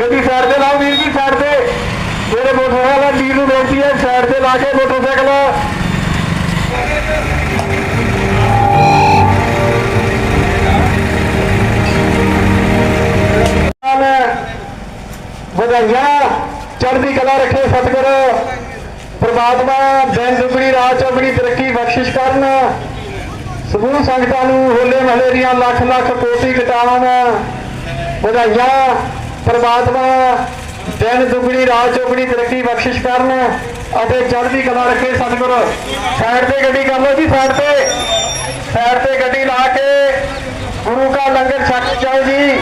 ਗੱਡੀ ਸਾਈਡ ਤੇ ਲਾਓ ਵੀਰ ਜੀ ਸਾਈਡ ਤੇ। ਜਿਹੜੇ ਮੋਟਰਸਾਈਕਲ ਆ, ਵੀਰ ਨੂੰ ਬੇਨਤੀ ਹੈ ਸਾਈਡ ਤੇ ਲਾ ਕੇ ਮੋਟਰਸਾਈਕਲ ਵਧਾਈਆਂ, ਚੜ੍ਹਦੀ ਕਲਾ ਰੱਖੇ ਸਤਿਗੁਰ। ਪ੍ਰਮਾਤਮਾ ਦਿਨ ਦੁਗਣੀ, ਰਾਤ ਚੌਗਣੀ ਤਰੱਕੀ, ਬਖਸ਼ਿਸ਼ ਕਰਨ। ਸਮੂਹ ਸੰਗਤਾਂ ਨੂੰ ਹੋਲੇ ਮਹਲੇ ਦੀਆਂ ਲੱਖ ਲੱਖ ਕੋਟੀ ਕਟਾਵਾਂ ਵਧਾਈਆਂ। ਪਰਮਾਤਮਾ ਦਿਨ ਦੁਗਣੀ, ਰਾਤ ਚੋਗਣੀ ਤਰੱਕੀ, ਬਖਸ਼ਿਸ਼ ਕਰਨ ਅਤੇ ਚੜ੍ਹਦੀ ਕਲਾ ਰੱਖੇ ਸਤਿਗੁਰ। ਸਾਈਡ ਤੇ ਗੱਡੀ ਕਰ ਲਓ ਜੀ, ਸਾਈਡ ਤੇ। ਸਾਈਡ ਤੇ ਗੱਡੀ ਲਾ ਕੇ ਗੁਰੂ ਕਾ ਲੰਗਰ ਛੱਕ ਜਾਓ ਜੀ।